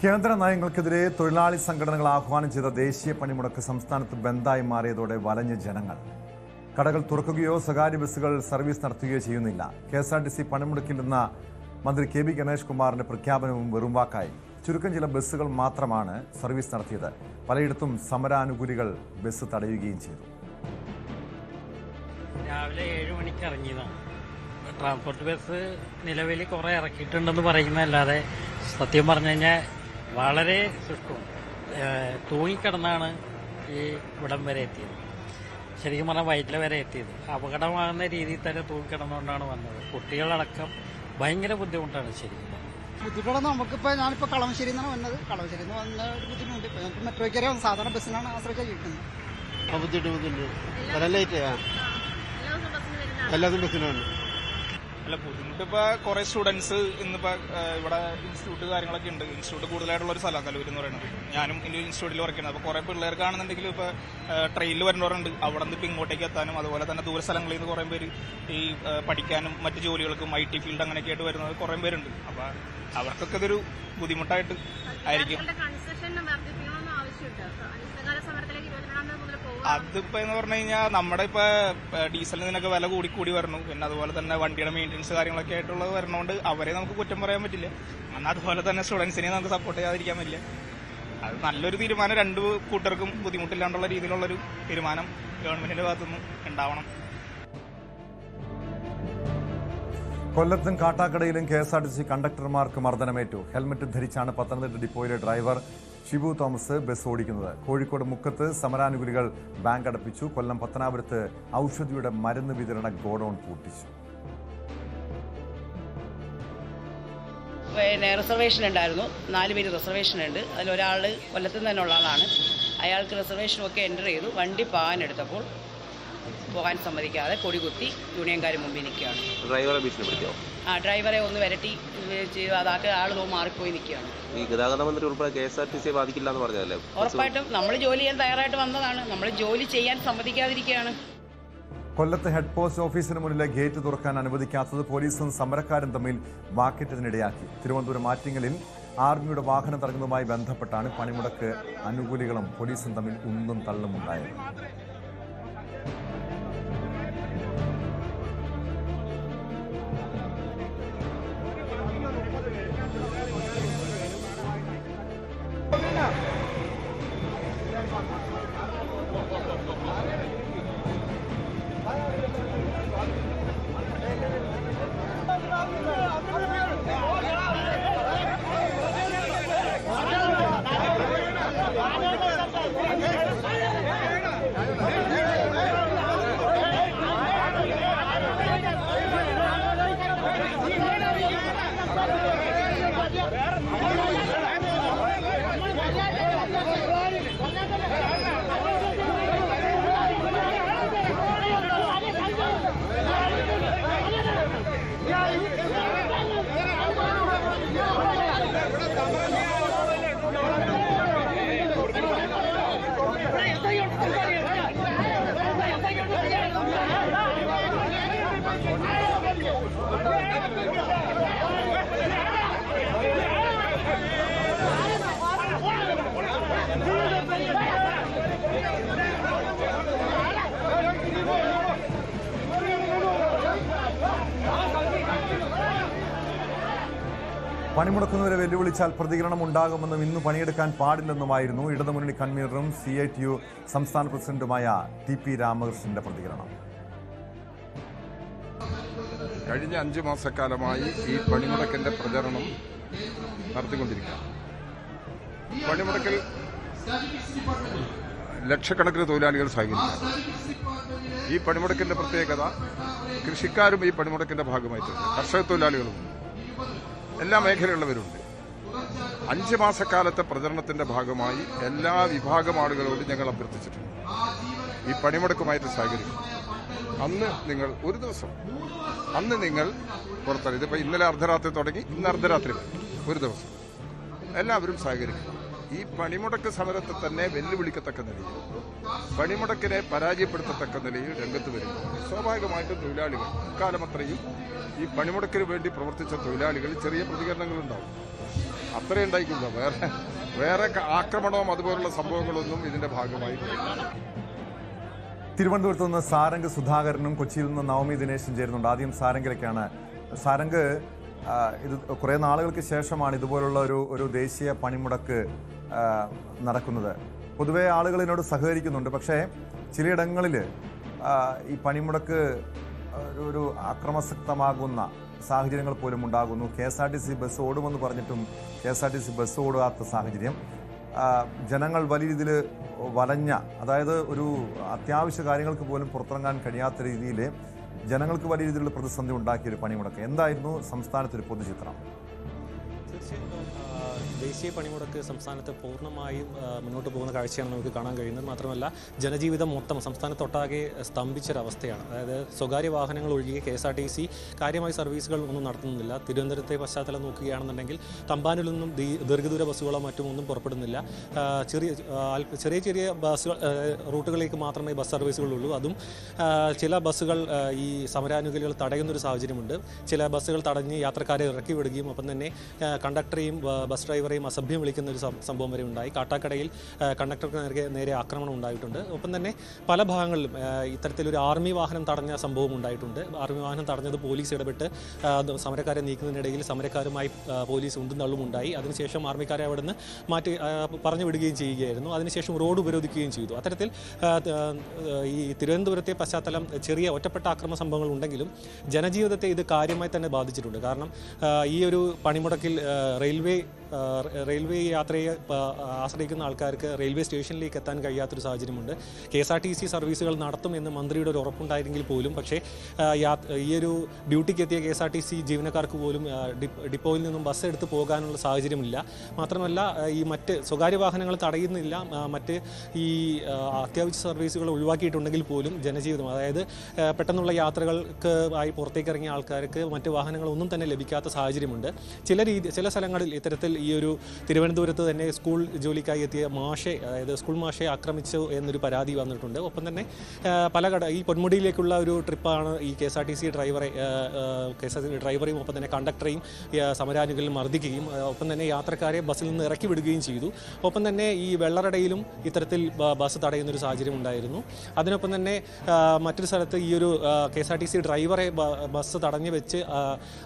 കേന്ദ്ര നയങ്ങൾക്കെതിരെ തൊഴിലാളി സംഘടനകൾ ആഹ്വാനം ചെയ്ത ദേശീയ പണിമുടക്ക് സംസ്ഥാനത്ത് ബന്ദായി മാറിയതോടെ വലഞ്ഞ ജനങ്ങൾ. കടകൾ തുറക്കുകയോ സ്വകാര്യ ബസ്സുകൾ സർവീസ് നടത്തുകയോ ചെയ്യുന്നില്ല. K S R T C പണിമുടക്കില്ലെന്ന മന്ത്രി കെ ബി ഗണേഷ് കുമാറിന്റെ പ്രഖ്യാപനവും വെറും വാക്കായി. ചുരുക്കം ചില ബസ്സുകൾ മാത്രമാണ് സർവീസ് നടത്തിയത്. പലയിടത്തും സമരാനുകൂലികൾ ബസ് തടയുകയും ചെയ്തു. രാവിലെ ഏഴ് മണിക്ക് ഇറങ്ങിയതാണ്. ട്രാൻസ്പോർട്ട് ബസ് നിലവിൽ കുറെ ഇറക്കിയിട്ടുണ്ടെന്ന് പറയുന്നതല്ലാതെ സത്യം പറഞ്ഞു കഴിഞ്ഞാൽ വളരെ സുഷ്കം തൂങ്ങിക്കിടന്നാണ് ഈ ഇവിടം വരെ എത്തിയത്. ശരിക്കും പറഞ്ഞാൽ വയറ്റിൽ വരെ എത്തിയത്. അപകടമാകുന്ന രീതിയിൽ തന്നെ തൂങ്ങിക്കിടന്നുകൊണ്ടാണ് വന്നത്. കുട്ടികളടക്കം ഭയങ്കര ബുദ്ധിമുട്ടാണ് ശരിക്കും. ബുദ്ധിമുട്ടുള്ള നമുക്കിപ്പോൾ ഞാനിപ്പോൾ കളമശ്ശേരി നിന്നാണ് വന്നത്. കളമശ്ശേരി നിന്ന് വന്ന ഒരു ബുദ്ധിമുട്ട് ഇപ്പോൾ ഞങ്ങൾക്ക് മെട്രോയ്ക്ക് വരെ സാധാരണ ബസ്സിനാണ് ആശ്രയിച്ച കിട്ടുന്നത് ബുദ്ധിമുട്ട് ബുദ്ധിമുട്ട് എല്ലാ ദിവസവും ബസ്സിനാണ് അല്ല ബുദ്ധിമുട്ടിപ്പോ കുറെ സ്റ്റുഡൻസ് ഇന്നിപ്പോ ഇവിടെ ഇൻസ്റ്റിറ്റ്യൂട്ട് കാര്യങ്ങളൊക്കെ ഉണ്ട്. ഇൻസ്റ്റിറ്റ്യൂട്ട് കൂടുതലായിട്ടുള്ള ഒരു സ്ഥലം കല്ലൂർ എന്ന് പറയുന്നത്. ഞാനും ഇനി ഇൻസ്റ്റിറ്റ്യൂട്ടിൽ വർക്ക് ചെയ്യുന്നത്. അപ്പൊ കുറെ പിള്ളേർക്കാണെന്നുണ്ടെങ്കിൽ ഇപ്പൊ ട്രെയിനിൽ വരുന്നവരുണ്ട്. അവിടെ നിന്ന് ഇപ്പൊ ഇങ്ങോട്ടേക്ക് എത്താനും അതുപോലെ തന്നെ ദൂര സ്ഥലങ്ങളിൽ നിന്ന് കുറെ പേര് ഈ പഠിക്കാനും മറ്റു ജോലികൾക്കും ഐ ടി ഫീൽഡ് അങ്ങനെയൊക്കെ ആയിട്ട് വരുന്നത് കുറെ പേരുണ്ട്. അപ്പൊ അവർക്കൊക്കെ ഇതൊരു ബുദ്ധിമുട്ടായിട്ട് ആയിരിക്കും. അതിപ്പോ എന്ന് പറഞ്ഞു കഴിഞ്ഞാൽ നമ്മുടെ ഇപ്പൊ ഡീസലിന് ഇതിനൊക്കെ വില കൂടി കൂടി വരണം. പിന്നെ അതുപോലെ തന്നെ വണ്ടിയുടെ മെയിന്റെനൻസ് കാര്യങ്ങളൊക്കെ ആയിട്ടുള്ളത് വരണോണ്ട് അവരെ നമുക്ക് കുറ്റം പറയാൻ പറ്റില്ല. എന്നാൽ അതുപോലെ തന്നെ സ്റ്റുഡൻസിനെ നമുക്ക് സപ്പോർട്ട് ചെയ്യാതിരിക്കാൻ പറ്റില്ല. അത് നല്ലൊരു തീരുമാനം രണ്ടു കൂട്ടർക്കും ബുദ്ധിമുട്ടില്ലാണ്ടുള്ള രീതിയിലുള്ളൊരു തീരുമാനം ഗവൺമെന്റിന്റെ ഭാഗത്തുനിന്ന് ഉണ്ടാവണം. കൊല്ലത്തും കാട്ടാക്കടയിലും K S R T C കണ്ടക്ടർമാർക്ക് മർദ്ദനമേറ്റു. ഹെൽമറ്റ് ധരിച്ചാണ് പത്തനംതിട്ട ഡിപ്പോയിലെ ഡ്രൈവർ ഷിബു തോമസ് ബസ് ഓടിക്കുന്നത്. കോഴിക്കോട് മുക്കത്ത് സമരാനുകൂലികൾ ബാങ്ക് അടപ്പിച്ചു. കൊല്ലം പത്തനാപുരത്ത് ഔഷധിയുടെ മരുന്ന് വിതരണ ഗോഡൌൺ പൂട്ടിച്ചു. പിന്നെ റിസർവേഷൻ ഉണ്ടായിരുന്നു. നാല് പേര് റിസർവേഷൻ ഉണ്ട്. അതിലൊരാൾ കൊല്ലത്ത് നിന്ന് തന്നെ ഉള്ള ആളാണ് അയാൾക്ക് റിസർവേഷനൊക്കെ എന്റർ ചെയ്തു. വണ്ടി പാൻ എടുത്തപ്പോൾ പോകാൻ സമ്മതിക്കാതെ കൊടികുത്തി യൂണിയൻകാർ മുമ്പിൽ നിൽക്കുകയാണ്. ഡ്രൈവറെ ഭീഷണിപ്പെടുത്തിയോ ആ ഡ്രൈവറെ ഒന്ന് വരട്ടി അതാക്കി ആൾ തോ മാറിപ്പോയി നിൽക്കുകയാണ്. ഈ ഗതാഗത മന്ത്രി ഉൾപ്പെടെ കെ എസ് ആർ ടി സിയെ ബാധിക്കില്ല എന്ന് പറഞ്ഞതല്ലേ? ഉറപ്പായിട്ടും നമ്മൾ ജോലി ചെയ്യാൻ തയ്യാറായിട്ട് വന്നതാണ്. നമ്മൾ ജോലി ചെയ്യാൻ സമ്മതിക്കാതിരിക്കുകയാണ്. കൊല്ലത്ത് ഹെഡ് പോസ്റ്റ് ഓഫീസിന് മുന്നിലെ ഗേറ്റ് തുറക്കാൻ അനുവദിക്കാത്തത് പോലീസും സമരക്കാരും തമ്മിൽ വാക്കേറ്റത്തിനിടയാക്കി തിരുവനന്തപുരം ആറ്റിങ്ങലിൽ ആർമിയുടെ വാഹനം തടഞ്ഞതുമായി ബന്ധപ്പെട്ടാണ് പണിമുടക്ക് അനുകൂലികളും പോലീസും തമ്മിൽ ഉന്തും തള്ളും പണിമുടക്കുന്നവരെ വെല്ലുവിളിച്ചാൽ പ്രതികരണം ഉണ്ടാകുമെന്നും ഇന്ന് പണിയെടുക്കാൻ പാടില്ലെന്നുമായിരുന്നു ഇടതുമുന്നണി കൺവീനറും സി ഐ ടി യു സംസ്ഥാന പ്രസിഡന്റുമായ ടി പി രാമകൃഷ്ണന്റെ പ്രതികരണം. കഴിഞ്ഞ അഞ്ചു മാസക്കാലമായി ഈ പണിമുടക്കിന്റെ പ്രചരണം നടത്തിക്കൊണ്ടിരിക്കുക പണിമുടക്കിൽ ലക്ഷക്കണക്കിന് തൊഴിലാളികൾ സഹകരിക്കുക ഈ പണിമുടക്കിന്റെ പ്രത്യേകത കൃഷിക്കാരും ഈ പണിമുടക്കിന്റെ ഭാഗമായിട്ടുണ്ട്. കർഷക തൊഴിലാളികളുമുണ്ട് എല്ലാ മേഖലയുള്ളവരുണ്ട് അഞ്ച് മാസക്കാലത്തെ പ്രചരണത്തിന്റെ ഭാഗമായി എല്ലാ വിഭാഗം ആളുകളോടും ഞങ്ങൾ അഭ്യർത്ഥിച്ചിട്ടുണ്ട്. ഈ പണിമുടക്കുമായിട്ട് സഹകരിക്കും. അന്ന് നിങ്ങൾ ഒരു ദിവസം അന്ന് നിങ്ങൾ പുറത്തിറങ്ങി ഇതിപ്പോൾ ഇന്നലെ അർദ്ധരാത്രി തുടങ്ങി ഇന്ന് അർദ്ധരാത്രി ഒരു ദിവസം. എല്ലാവരും സഹകരിക്കും. ഈ പണിമുടക്ക് സമരത്തെ തന്നെ വെല്ലുവിളിക്കത്തക്ക നിലയിൽ പണിമുടക്കിനെ പരാജയപ്പെടുത്തത്തക്ക നിലയിൽ രംഗത്ത് വരുന്നു. സ്വാഭാവികമായിട്ടും തൊഴിലാളികൾ ഇക്കാലമത്രയും ഈ പണിമുടക്കിന് വേണ്ടി പ്രവർത്തിച്ച തൊഴിലാളികൾ ചെറിയ പ്രതികരണങ്ങൾ ഉണ്ടാവും അത്രേ ഉണ്ടായിക്കില്ല വേറെ വേറെ ആക്രമണവും അതുപോലുള്ള സംഭവങ്ങളൊന്നും ഇതിന്റെ ഭാഗമായി. തിരുവനന്തപുരത്ത് നിന്ന് സാരംഗ് സുധാകരനും കൊച്ചിയിൽ നിന്ന് നവമി ദിനേശും ചേരുന്നുണ്ട്. ആദ്യം സാരംഗിലേക്കാണ്. സാരംഗ് ഇത് കുറേ നാളുകൾക്ക് ശേഷമാണ് ഇതുപോലുള്ള ഒരു ഒരു ദേശീയ പണിമുടക്ക് നടക്കുന്നത്. പൊതുവെ ആളുകൾ ഇതിനോട് സഹകരിക്കുന്നുണ്ട്. പക്ഷേ ചിലയിടങ്ങളിൽ ഈ പണിമുടക്ക് ഒരു ഒരു അക്രമസക്തമാകുന്ന സാഹചര്യങ്ങൾ പോലും ഉണ്ടാകുന്നു. K S R T C bus ഓടുമെന്ന് പറഞ്ഞിട്ടും K S R T C bus ഓടാത്ത സാഹചര്യം. ജനങ്ങൾ വലിയ രീതിയിൽ വലഞ്ഞ അതായത് ഒരു അത്യാവശ്യ കാര്യങ്ങൾക്ക് പോലും പുറത്തിറങ്ങാൻ കഴിയാത്ത രീതിയിൽ ജനങ്ങൾക്ക് വലിയ രീതിയിലുള്ള പ്രതിസന്ധി ഉണ്ടാക്കിയ ഒരു പണിമുടക്ക്. എന്തായിരുന്നു സംസ്ഥാനത്തൊരു പൊതുചിത്രം? ദേശീയ പണിമുടക്ക് സംസ്ഥാനത്ത് പൂർണമായും മുന്നോട്ട് പോകുന്ന കാഴ്ചയാണ് നമുക്ക് കാണാൻ കഴിയുന്നത്. മാത്രമല്ല ജനജീവിതം മൊത്തം സംസ്ഥാനത്തൊട്ടാകെ സ്തംഭിച്ചൊരവസ്ഥയാണ്. അതായത് സ്വകാര്യ വാഹനങ്ങൾ ഒഴികെ K S R T C കാര്യമായ സർവീസുകൾ ഒന്നും നടത്തുന്നില്ല. തിരുവനന്തപുരത്തെ പശ്ചാത്തലം നോക്കുകയാണെന്നുണ്ടെങ്കിൽ തമ്പാനിൽ നിന്നും ദീർഘദൂര ബസ്സുകളോ മറ്റും ഒന്നും പുറപ്പെടുന്നില്ല. ചെറിയ ചെറിയ ചെറിയ ബസ്സുകൾ റൂട്ടുകളിലേക്ക് മാത്രമേ ബസ് സർവീസുകളുള്ളൂ. അതും ചില ബസ്സുകൾ ഈ സമരാനുകൂലികൾ തടയുന്നൊരു സാഹചര്യമുണ്ട്. ചില ബസ്സുകൾ തടഞ്ഞ് യാത്രക്കാരെ ഇറക്കി വിടുകയും ഒപ്പം തന്നെ കണ്ടക്ടറെയും ബസ് ബസ് ഡ്രൈവറെയും അസഭ്യം വിളിക്കുന്ന ഒരു സംഭവം വരെ ഉണ്ടായി. കാട്ടാക്കടയിൽ കണ്ടക്ടർക്ക് നേരെ നേരെ ആക്രമണം ഉണ്ടായിട്ടുണ്ട്. ഒപ്പം തന്നെ പല ഭാഗങ്ങളിലും ഇത്തരത്തിലൊരു ആർമി വാഹനം തടഞ്ഞ സംഭവം ഉണ്ടായിട്ടുണ്ട്. ആർമി വാഹനം തടഞ്ഞത് പോലീസ് ഇടപെട്ട് സമരക്കാരെ നീക്കുന്നതിനിടയിൽ സമരക്കാരുമായി പോലീസ് ഉന്തും തള്ളും ഉണ്ടായി. അതിനുശേഷം ആർമിക്കാരെ അവിടെ നിന്ന് മാറ്റി പറഞ്ഞു വിടുകയും ചെയ്യുകയായിരുന്നു. അതിനുശേഷം റോഡ് ഉപരോധിക്കുകയും ചെയ്തു. അത്തരത്തിൽ ഈ തിരുവനന്തപുരത്തെ പശ്ചാത്തലം ചെറിയ ഒറ്റപ്പെട്ട ആക്രമ സംഭവങ്ങൾ ഉണ്ടെങ്കിലും ജനജീവിതത്തെ ഇത് കാര്യമായി തന്നെ ബാധിച്ചിട്ടുണ്ട്. കാരണം ഈ ഒരു പണിമുടക്കിൽ റെയിൽവേ റെയിൽവേ യാത്രയെ ആശ്രയിക്കുന്ന ആൾക്കാർക്ക് റെയിൽവേ സ്റ്റേഷനിലേക്ക് എത്താൻ കഴിയാത്തൊരു സാഹചര്യമുണ്ട്. K S R T C സർവീസുകൾ നടത്തുമെന്ന് മന്ത്രിയുടെ ഒരു ഉറപ്പുണ്ടായിരുന്നെങ്കിൽ പോലും പക്ഷേ ഈ ഒരു ഡ്യൂട്ടിക്ക് എത്തിയ K S R T C ജീവനക്കാർക്ക് പോലും ഡിപ്പോയിൽ നിന്നും ബസ് എടുത്ത് പോകാനുള്ള സാഹചര്യമില്ല. മാത്രമല്ല ഈ മറ്റ് സ്വകാര്യ വാഹനങ്ങൾ തടയുന്നില്ല. മറ്റ് ഈ അത്യാവശ്യ സർവീസുകൾ ഒഴിവാക്കിയിട്ടുണ്ടെങ്കിൽ പോലും ജനജീവിതം അതായത് പെട്ടെന്നുള്ള യാത്രകൾക്ക് ആയി പുറത്തേക്ക് ഇറങ്ങിയ ആൾക്കാർക്ക് മറ്റ് വാഹനങ്ങളൊന്നും തന്നെ ലഭിക്കാത്ത സാഹചര്യമുണ്ട്. ചില രീതി ചില സ്ഥലങ്ങളിൽ ഇത്തരത്തിൽ ഈ ഒരു തിരുവനന്തപുരത്ത് തന്നെ സ്കൂൾ ജോലിക്കായി എത്തിയ മാഷെ അതായത് സ്കൂൾ മാഷെ ആക്രമിച്ചു എന്നൊരു പരാതി വന്നിട്ടുണ്ട്. ഒപ്പം തന്നെ പല കട ഈ പൊന്മുടിയിലേക്കുള്ള ഒരു ട്രിപ്പാണ് ഈ K S R T C ഡ്രൈവറെ K S R T C ഡ്രൈവറെയും ഒപ്പം തന്നെ കണ്ടക്ടറെയും സമരാനുകളിൽ മർദ്ദിക്കുകയും ഒപ്പം തന്നെ യാത്രക്കാരെ ബസ്സിൽ നിന്ന് ഇറക്കി വിടുകയും ചെയ്തു. ഒപ്പം തന്നെ ഈ വെള്ളറടയിലും ഇത്തരത്തിൽ ബസ് തടയുന്നൊരു സാഹചര്യം ഉണ്ടായിരുന്നു. അതിനൊപ്പം തന്നെ മറ്റൊരു സ്ഥലത്ത് ഈ ഒരു K S R T C ഡ്രൈവറെ ബസ് തടഞ്ഞു വെച്ച്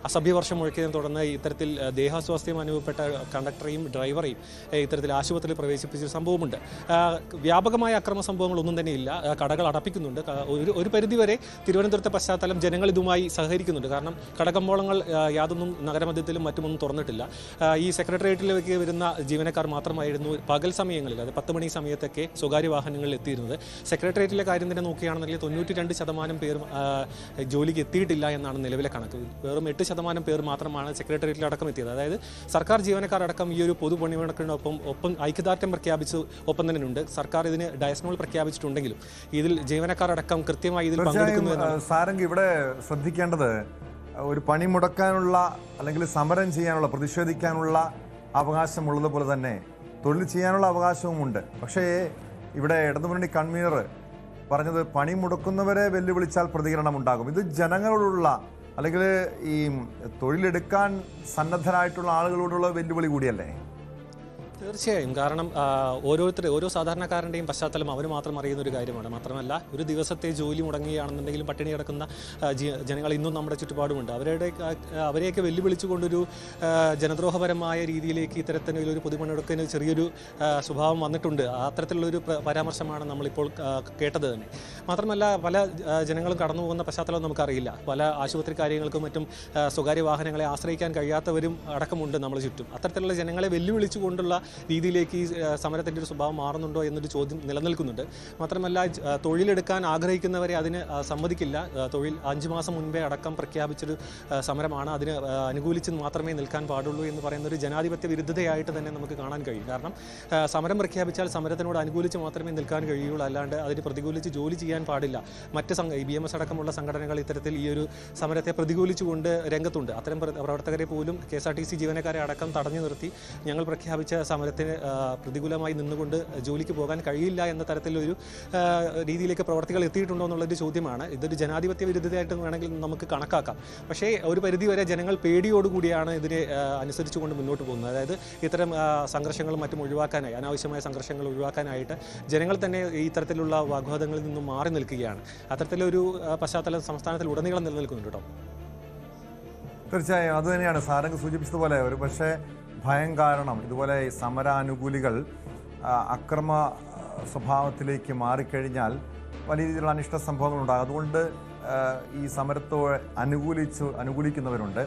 അസഭ്യവർഷം മുഴക്കിയതിനെ തുടർന്ന് ഇത്തരത്തിൽ ദേഹാസ്വാസ്ഥ്യം അനുഭവപ്പെട്ട കണ്ടക്ടറെയും ഡ്രൈവറെയും ഇത്തരത്തിൽ ആശുപത്രിയിൽ പ്രവേശിപ്പിച്ച സംഭവമുണ്ട്. വ്യാപകമായ അക്രമ സംഭവങ്ങളൊന്നും തന്നെ ഇല്ല കടകൾ അടപ്പിക്കുന്നുണ്ട്. ഒരു ഒരു പരിധിവരെ തിരുവനന്തപുരത്തെ പശ്ചാത്തലം ജനങ്ങൾ ഇതുമായി സഹകരിക്കുന്നുണ്ട്. കാരണം കടകമ്പോളങ്ങൾ യാതൊന്നും നഗരമധ്യത്തിലും മറ്റുമൊന്നും തുറന്നിട്ടില്ല. ഈ സെക്രട്ടേറിയറ്റിലേക്ക് വരുന്ന ജീവനക്കാർ മാത്രമായിരുന്നു പകൽ സമയങ്ങളിൽ അത് പത്ത് മണി സമയത്തൊക്കെ സ്വകാര്യ വാഹനങ്ങളിൽ എത്തിയിരുന്നത്. സെക്രട്ടേറിയറ്റിലെ കാര്യം തന്നെ നോക്കുകയാണെന്നുണ്ടെങ്കിൽ തൊണ്ണൂറ്റി രണ്ട് ശതമാനം പേർ ജോലിക്ക് എത്തിയിട്ടില്ല എന്നാണ് നിലവിലെ കണക്ക്. വെറും എട്ട് ശതമാനം പേർ മാത്രമാണ് സെക്രട്ടേറിയറ്റിൽ അടക്കം എത്തിയത്. അതായത് സർക്കാർ ജീവനക്കാരടക്കം ഈ ഒരു പൊതു പണിമുടക്കിനൊപ്പം ഒപ്പം ഐക്യദാർഢ്യം പ്രഖ്യാപിച്ചു ഒപ്പം തന്നെ ഉണ്ട് സർക്കാർ ഇതിന് ഡയസ്നോൾ പ്രഖ്യാപിച്ചിട്ടുണ്ടെങ്കിലും ഇതിൽ ജീവനക്കാരടക്കം കൃത്യമായി ഇതിൽ പങ്കെടുക്കുന്നു സാരംഗ് ഇവിടെ ശ്രദ്ധിക്കേണ്ടത് ഒരു പണി മുടക്കാനുള്ള അല്ലെങ്കിൽ സമരം ചെയ്യാനുള്ള പ്രതിഷേധിക്കാനുള്ള അവകാശമുള്ളതുപോലെ തന്നെ തൊഴിൽ ചെയ്യാനുള്ള അവകാശവുമുണ്ട്. പക്ഷേ ഇവിടെ ഇടതുമുന്നണി കൺവീനർ പറഞ്ഞത് പണി മുടക്കുന്നവരെ വെല്ലുവിളിച്ചാൽ പ്രതികരണം ഉണ്ടാകും ഇത് ജനങ്ങളോടുള്ള അല്ലെങ്കിൽ ഈ തൊഴിലെടുക്കാൻ സന്നദ്ധരായിട്ടുള്ള ആളുകളോടുള്ള വെല്ലുവിളി കൂടിയല്ലേ? തീർച്ചയായും. കാരണം ഓരോരുത്തർ ഓരോ സാധാരണക്കാരന്റെയും പശ്ചാത്തലം അവർ മാത്രം അറിയുന്ന ഒരു കാര്യമാണ്. മാത്രമല്ല ഒരു ദിവസത്തെ ജോലി മുടങ്ങുകയാണെന്നുണ്ടെങ്കിലും പട്ടിണി കിടക്കുന്ന ജനങ്ങൾ ഇന്നും നമ്മുടെ ചുറ്റുപാടുമുണ്ട്. അവരുടെ അവരെയൊക്കെ വെല്ലുവിളിച്ചുകൊണ്ടൊരു ജനദ്രോഹപരമായ രീതിയിലേക്ക് ഇത്തരത്തിലൊരു പൊതുപണിയെടുക്കുന്ന ചെറിയൊരു സ്വഭാവം വന്നിട്ടുണ്ട്. അത്തരത്തിലുള്ളൊരു പ്ര- പരാമർശമാണ് നമ്മളിപ്പോൾ കേട്ടത് തന്നെ. മാത്രമല്ല പല ജനങ്ങളും കടന്നു പോകുന്ന പശ്ചാത്തലം നമുക്കറിയില്ല. പല ആശുപത്രി കാര്യങ്ങൾക്കും മറ്റും സ്വകാര്യ വാഹനങ്ങളെ ആശ്രയിക്കാൻ കഴിയാത്തവരും അടക്കമുണ്ട് നമ്മൾ ചുറ്റും. അത്തരത്തിലുള്ള ജനങ്ങളെ വെല്ലുവിളിച്ചുകൊണ്ടുള്ള രീതിയിലേക്ക് ഈ സമരത്തിന്റെ ഒരു സ്വഭാവം മാറുന്നുണ്ടോ എന്നൊരു ചോദ്യം നിലനിൽക്കുന്നുണ്ട്. മാത്രമല്ല തൊഴിലെടുക്കാൻ ആഗ്രഹിക്കുന്നവരെ അതിന് സമ്മതിക്കില്ല. തൊഴിൽ അഞ്ച് മാസം മുൻപേ അടക്കം പ്രഖ്യാപിച്ചൊരു സമരമാണ് അതിന് അനുകൂലിച്ച് മാത്രമേ നിൽക്കാൻ പാടുള്ളൂ എന്ന് പറയുന്ന ഒരു ജനാധിപത്യ വിരുദ്ധതയായിട്ട് തന്നെ നമുക്ക് കാണാൻ കഴിയും. കാരണം സമരം പ്രഖ്യാപിച്ചാൽ സമരത്തിനോട് അനുകൂലിച്ച് മാത്രമേ നിൽക്കാൻ കഴിയുള്ളൂ. അല്ലാണ്ട് അതിന് പ്രതികൂലിച്ച് ജോലി ചെയ്യാൻ പാടില്ല. മറ്റ് സംഘ ബി എം എസ് അടക്കമുള്ള സംഘടനകൾ ഇത്തരത്തിൽ ഈ ഒരു സമരത്തെ പ്രതികൂലിച്ചുകൊണ്ട് രംഗത്തുണ്ട്. അത്തരം പ്ര- പ്രവർത്തകരെ പോലും K S R T C ജീവനക്കാരെ അടക്കം തടഞ്ഞു നിർത്തി ഞങ്ങൾ പ്രഖ്യാപിച്ച സമരം സമരത്തിന് പ്രതികൂലമായി നിന്നുകൊണ്ട് ജോലിക്ക് പോകാൻ കഴിയില്ല എന്ന തരത്തിലൊരു രീതിയിലേക്ക് പ്രവർത്തികൾ എത്തിയിട്ടുണ്ടോ എന്നുള്ളൊരു ചോദ്യമാണ്. ഇതൊരു ജനാധിപത്യ വിരുദ്ധതയായിട്ട് വേണമെങ്കിൽ നമുക്ക് കണക്കാക്കാം. പക്ഷേ ഒരു പരിധിവരെ ജനങ്ങൾ പേടിയോടുകൂടിയാണ് ഇതിനെ അനുസരിച്ചുകൊണ്ട് മുന്നോട്ട് പോകുന്നത്. അതായത് ഇത്തരം സംഘർഷങ്ങളും മറ്റും ഒഴിവാക്കാനായി അനാവശ്യമായ സംഘർഷങ്ങൾ ഒഴിവാക്കാനായിട്ട് ജനങ്ങൾ തന്നെ ഈ തരത്തിലുള്ള വാഗ്വാദങ്ങളിൽ നിന്നും മാറി നിൽക്കുകയാണ്. അത്തരത്തിലൊരു പശ്ചാത്തലം സംസ്ഥാനത്തിൽ ഉടനീളം നിലനിൽക്കുന്നുണ്ട് കേട്ടോ. തീർച്ചയായും അത് തന്നെയാണ്. സാരംഗ് സൂചിപ്പിച്ചതുപോലെ ഒരു പക്ഷേ ഭയം കാരണം ഇതുപോലെ സമരാനുകൂലികൾ അക്രമ സ്വഭാവത്തിലേക്ക് മാറിക്കഴിഞ്ഞാൽ വലിയ രീതിയിലുള്ള അനിഷ്ട സംഭവങ്ങളുണ്ടാകും. അതുകൊണ്ട് ഈ സമരത്തോ അനുകൂലിച്ചു അനുകൂലിക്കുന്നവരുണ്ട്.